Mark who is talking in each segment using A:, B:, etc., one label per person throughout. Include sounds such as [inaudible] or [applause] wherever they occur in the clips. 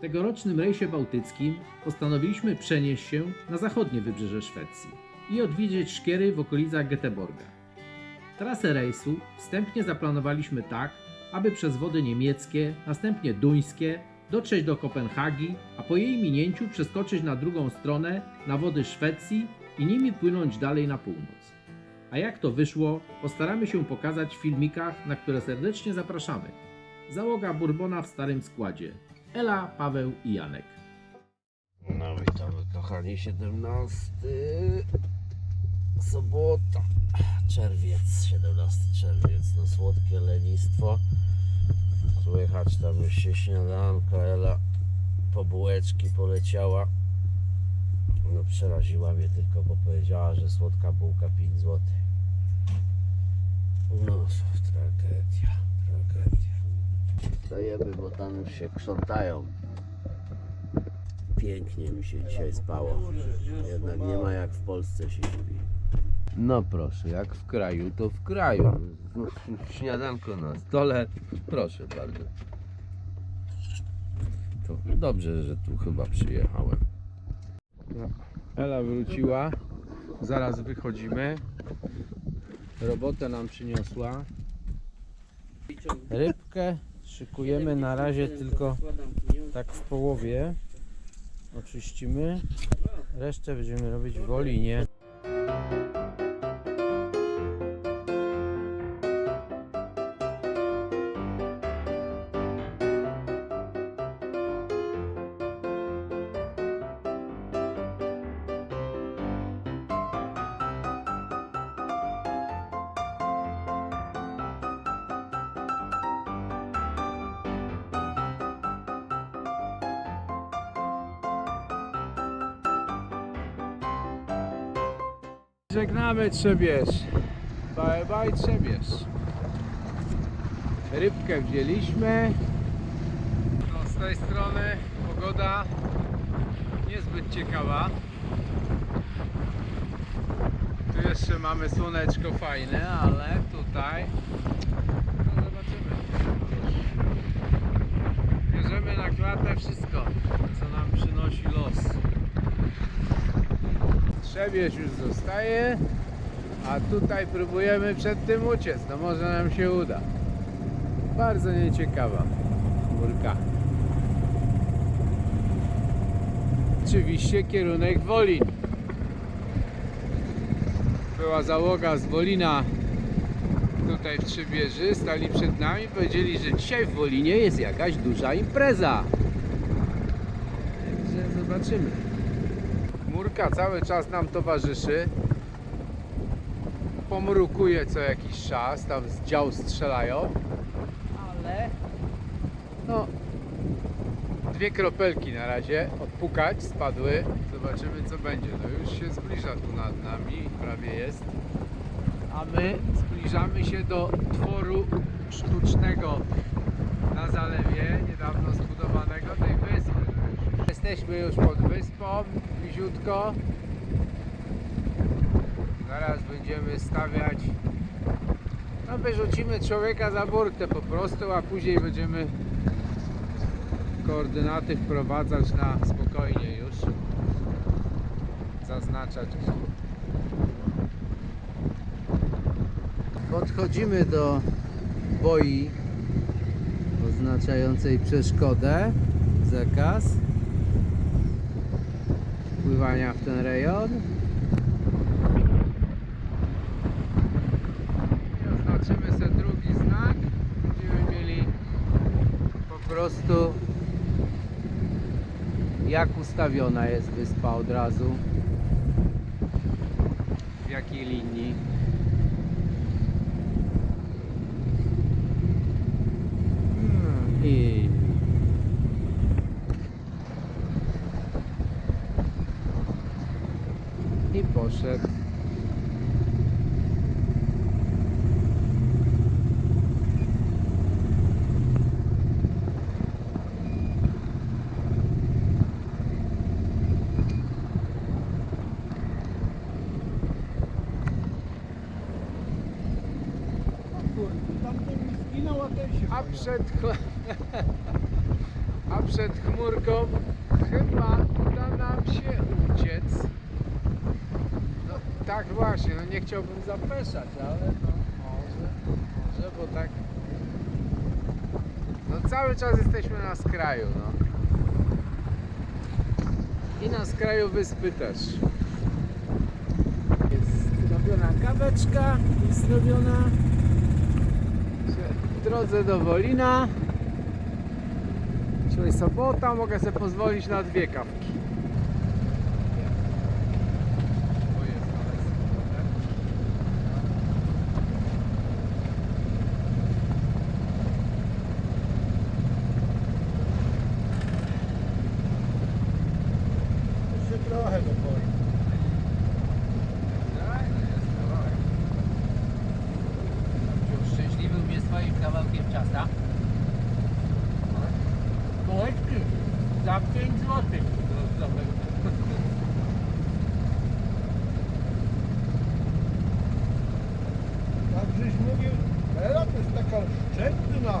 A: Tegorocznym rejsie bałtyckim postanowiliśmy przenieść się na zachodnie wybrzeże Szwecji i odwiedzić szkiery w okolicach Göteborga. Trasę rejsu wstępnie zaplanowaliśmy tak, aby przez wody niemieckie, następnie duńskie, dotrzeć do Kopenhagi, a po jej minięciu przeskoczyć na drugą stronę na wody Szwecji i nimi płynąć dalej na północ. A jak to wyszło, postaramy się pokazać w filmikach, na które serdecznie zapraszamy. Załoga Bourbona w starym składzie. Ela, Paweł i Janek.
B: No witamy kochani, 17 sobota, czerwiec, 17 czerwiec, no słodkie lenistwo. Słychać tam już się śniadanka, Ela po bułeczki poleciała. No przeraziła mnie tylko, bo powiedziała, że słodka bułka 5 zł. No tragedia, tragedia. Dajemy, bo tam już się krzątają. Pięknie mi się dzisiaj spało. Jednak nie ma jak w Polsce się śpi. No proszę, jak w kraju, to w kraju. Śniadanko na stole. Proszę bardzo. To dobrze, że tu chyba przyjechałem.
A: Ela wróciła. Zaraz wychodzimy. Robotę nam przyniosła. Rybkę szykujemy na razie tylko tak w połowie. Oczyścimy. Resztę będziemy robić w wolinie. Żegnamy Trzebież. Bye bye Trzebież. Rybkę wzięliśmy. No, z tej strony pogoda niezbyt ciekawa. Tu jeszcze mamy słoneczko fajne, ale tutaj no zobaczymy. Bierzemy na klatę wszystko, co nam przynosi los. Trzebież już zostaje, a tutaj próbujemy przed tym uciec. No może nam się uda. Bardzo nieciekawa chmurka. Oczywiście kierunek Wolin. Była załoga z Wolina tutaj w Trzebieży, stali przed nami, powiedzieli, że dzisiaj w Wolinie jest jakaś duża impreza. Także zobaczymy. Cały czas nam towarzyszy. Pomrukuje co jakiś czas, tam z dział strzelają. Ale no dwie kropelki na razie odpukać spadły. Zobaczymy co będzie. No już się zbliża tu nad nami, prawie jest. A my zbliżamy się do tworu sztucznego na zalewie, niedawno zbudowanego. Jesteśmy już pod wyspą, bliziutko. Zaraz będziemy stawiać. No wyrzucimy człowieka za burtę po prostu, a później będziemy koordynaty wprowadzać na spokojnie już. Zaznaczać. Podchodzimy do boi oznaczającej przeszkodę, zakaz wpływania w ten rejon. Oznaczymy sobie drugi znak. Będziemy mieli po prostu jak ustawiona jest wyspa od razu. W jakiej linii. Hmm, I i poszedł.
C: A
A: przed, [laughs] A przed chmurką chyba uda nam się uciec. Tak właśnie, no nie chciałbym zapeszać, ale no może, może, bo tak... No cały czas jesteśmy na skraju, no. I na skraju wyspy też. Jest zrobiona kaweczka, jest zrobiona w drodze do Wolina. Dzisiaj sobota, mogę sobie pozwolić na dwie kawki.
C: Jeszcze trochę do boi.
A: Szczęśliwy mnie swoim kawałkiem ciasta. Bułeczki za 5 zł.
C: Jak żeś mówił, Ela to jest taka szczętna.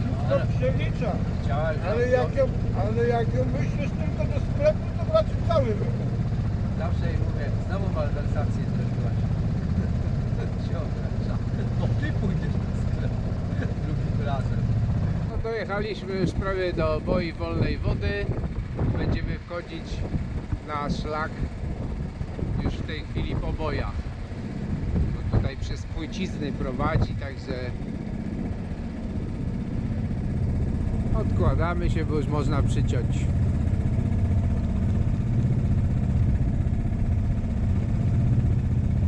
C: Wszystko przelicza. Ale jak, ją, ale jak ją wyślesz tylko do sklepu, to raczej cały wykup.
A: Zawsze jej mówię, znowu malwersację zrobiłaś. [laughs] Się Bo ty pójdziesz na sklep [laughs] drugim razem. No dojechaliśmy już prawie do boi wolnej wody. Będziemy wchodzić na szlak już w tej chwili po bojach. Bo tutaj przez płycizny prowadzi, także odkładamy się, bo już można przyciąć.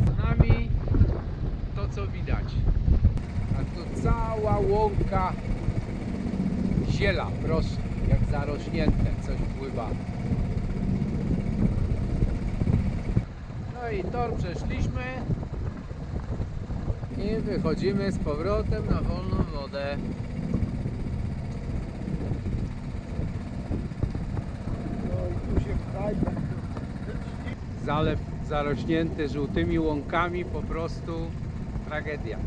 A: Za nami to co widać. A tu cała łąka ziela, proszę, jak zarośnięte, coś pływa. No i tor przeszliśmy i wychodzimy z powrotem na wolną wodę.
C: No wdaj.
A: Zalew zarośnięty żółtymi łąkami, po prostu tragedia.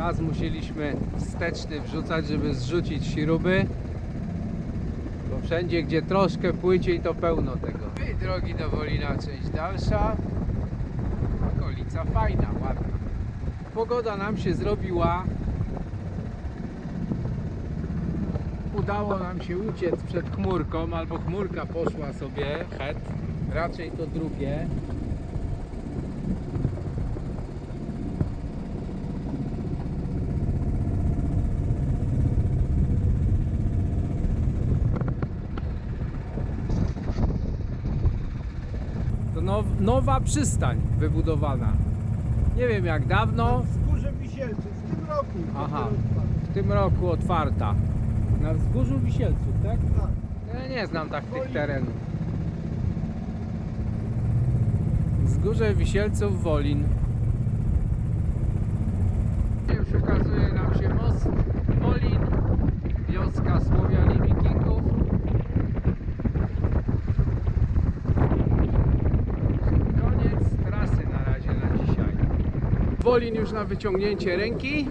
A: Raz musieliśmy wsteczny wrzucać, żeby zrzucić śruby, bo wszędzie, gdzie troszkę płyciej, to pełno tego. I drogi do Wolina, część dalsza. Okolica fajna, ładna. Pogoda nam się zrobiła. Udało nam się uciec przed chmurką, albo chmurka poszła sobie, het, raczej to drugie. To now, nowa przystań wybudowana. Nie wiem jak dawno,
C: W Górze Wisielców w tym roku.
A: Aha. w tym roku otwarta. Na wzgórzu Wisielców, tak?
C: Tak.
A: Ja nie znam tak tych terenów. Wzgórze Wisielców Wolin. Już ukazuje nam się most Wolin, wioska Słowian i Wikingów. Koniec trasy na razie na dzisiaj. Wolin już na wyciągnięcie ręki.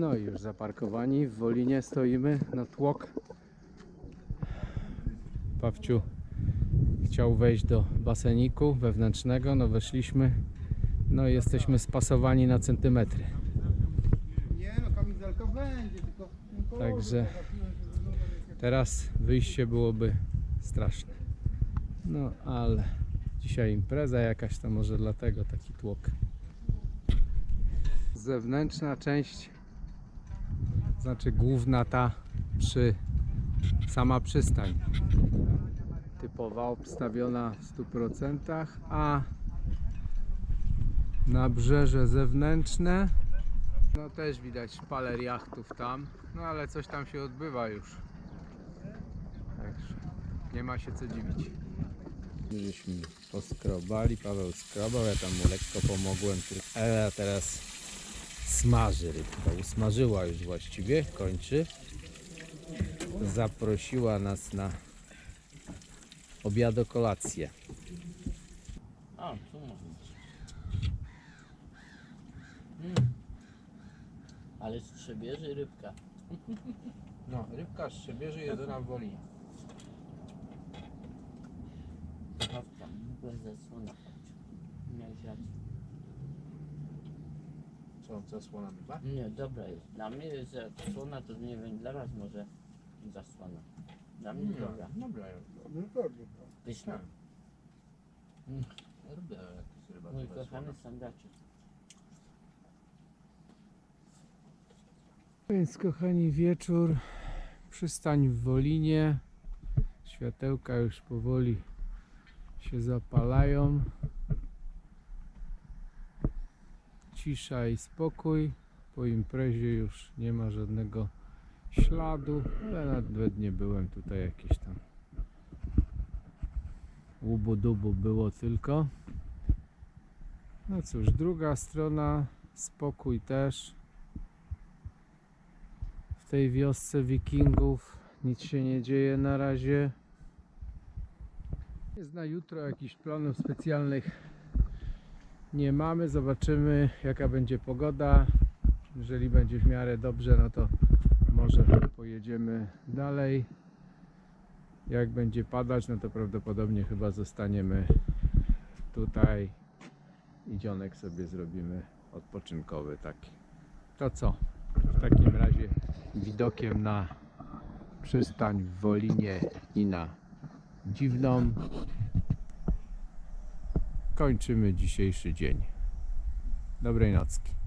A: No i już zaparkowani w Wolinie stoimy na tłok. Pawciu chciał wejść do baseniku wewnętrznego, no weszliśmy. No i jesteśmy spasowani na centymetry.
C: Nie no, kamizelka będzie, tylko...
A: Także- Teraz wyjście byłoby straszne. No ale dzisiaj impreza jakaś, to może dlatego taki tłok. Zewnętrzna część, znaczy główna ta przy sama przystań. Typowa obstawiona w 100%, a nabrzeże zewnętrzne no też widać szpaler jachtów tam, no ale coś tam się odbywa już. Także nie ma się co dziwić. Żeśmy poskrobali, Paweł skrobał, ja tam mu lekko pomogłem. Ela teraz smaży rybkę. Usmażyła już właściwie, kończy. Zaprosiła nas na obiado kolację.
D: A, tu można. Mm. Ale strzebieży rybka.
A: No, rybka szczebieży jedyna w Woli.
D: Kawka, bez zasłona. Miałeś rację.
A: Co, zasłona bywa?
D: Nie, dobra jest. Dla mnie jest zasłona, to nie wiem, dla was może zasłona. Dla mnie dobra.
A: dobra.
C: No to dobra.
D: Pyszna.
A: Lubię jak jest ryba
D: Mój kochany sandaczek.
A: Więc kochani, wieczór, przystań w Wolinie. Światełka już powoli się zapalają. Cisza i spokój. Po imprezie już nie ma żadnego śladu, ale nawet nie byłem tutaj jakieś tam łubu-dubu było tylko. No cóż, druga strona, spokój też w tej wiosce wikingów nic się nie dzieje na razie. Jest na jutro jakichś planów specjalnych nie mamy. Zobaczymy jaka będzie pogoda. Jeżeli będzie w miarę dobrze, no to może pojedziemy dalej. Jak będzie padać, no to prawdopodobnie chyba zostaniemy tutaj i dzionek sobie zrobimy odpoczynkowy taki. To co? W takim razie widokiem na przystań w Wolinie i na Dziwną kończymy dzisiejszy dzień. Dobrej nocki.